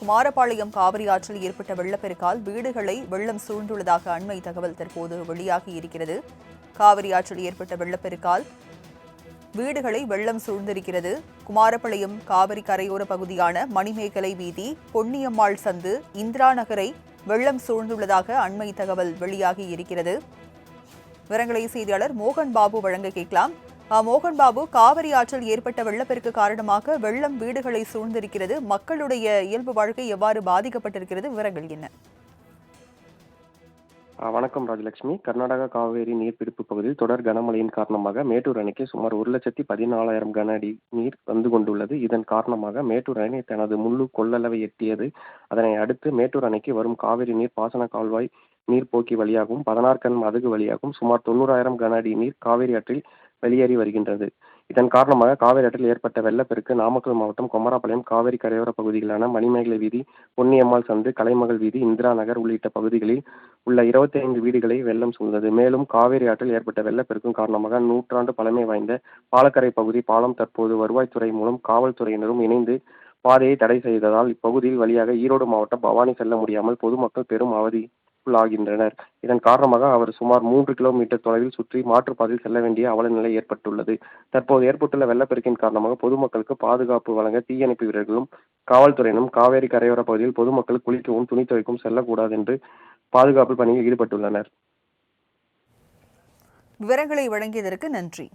குமாரபாளையம் காவிரி ஆற்றில் ஏற்பட்ட வெள்ளப்பெருக்கால் வீடுகளை வெள்ளம் சூழ்ந்துள்ளதாக அண்மை தகவல் தற்போது வெளியாகி இருக்கிறது. காவிரி ஆற்றில் ஏற்பட்ட வெள்ளப்பெருக்கால் வீடுகளை வெள்ளம் சூழ்ந்திருக்கிறது. குமாரபாளையம் காவிரி கரையோர பகுதியான மணிமேகலை வீதி பொன்னியம்மாள் சந்து இந்திரா நகரை வெள்ளம் சூழ்ந்துள்ளதாக அண்மை தகவல் வெளியாகி இருக்கிறது. விவரங்களை செய்தியாளர் மோகன் பாபு வழங்க கேட்கலாம். மோகன்பாபு மோகன் பாபு காவிரி ஆற்றில் ஏற்பட்ட வெள்ளப்பெருக்கு காரணமாக வெள்ளம் வீடுகளை சூழ்ந்திருக்கிறது. மக்களுடைய இயல்பு வாழ்க்கை எவ்வாறு பாதிக்கப்பட்டிருக்கிறது? விவரங்கள் என்ன? வணக்கம் ராஜலட்சுமி. கர்நாடகா காவேரி நீர்பிடிப்பு பகுதியில் தொடர் கனமழையின் காரணமாக மேட்டூர் அணைக்கு சுமார் ஒரு லட்சத்தி பதினாலாயிரம் கன அடி நீர் வந்து கொண்டுள்ளது. இதன் காரணமாக மேட்டூர் அணை தனது முழு கொள்ளளவை எட்டியது. அதனை அடுத்து மேட்டூர் அணைக்கு வரும் காவிரி நீர் பாசன கால்வாய் நீர்ப்போக்கி வழியாகவும் பதினாறு கண் மதகு வழியாகவும் சுமார் தொண்ணூறாயிரம் கன அடி நீர் காவிரி ஆற்றில் வெளியேறி வருகின்றது. இதன் காரணமாக காவிரி ஆற்றில் ஏற்பட்ட வெள்ளப்பெருக்கு நாமக்கல் மாவட்டம் கொமராபாளையம் காவிரி கரையோர பகுதிகளான மணிமேகலை வீதி பொன்னியம்மாள் சந்து கலைமகள் வீதி இந்திரா நகர் உள்ளிட்ட பகுதிகளில் உள்ள இருபத்தி ஐந்து வீடுகளை வெள்ளம் சூழ்ந்தது. மேலும் காவிரி ஆற்றில் ஏற்பட்ட வெள்ளப்பெருக்கும் காரணமாக நூற்றாண்டு பழமை வாய்ந்த பாலக்கரை பகுதி பாலம் தற்போது வருவாய்த்துறை மூலம் காவல்துறையினரும் இணைந்து பாதையை தடை செய்ததால் இப்பகுதியில் வழியாக ஈரோடு மாவட்டம் பவானி செல்ல முடியாமல் பொதுமக்கள் பெரும் அவதி உள்ளாகின்றனர். இதன் காரணமாக அவர் சுமார் மூன்று கிலோமீட்டர் தொலைவில் சுற்றி மாற்றுப்பாதையில் செல்ல வேண்டிய அவல நிலை ஏற்பட்டுள்ளது. தற்போது ஏற்பட்டுள்ள வெள்ளப்பெருக்கின் காரணமாக பொதுமக்களுக்கு பாதுகாப்பு வழங்க தீயணைப்பு வீரர்களும் காவல்துறையினரும் காவேரி கரையோர பகுதியில் பொதுமக்கள் குளிக்கவும் துணி துவைக்கவும் செல்லக்கூடாது என்று பாதுகாப்பு பணியில் ஈடுபட்டுள்ளனர். விவரங்களை வழங்கியதற்கு நன்றி.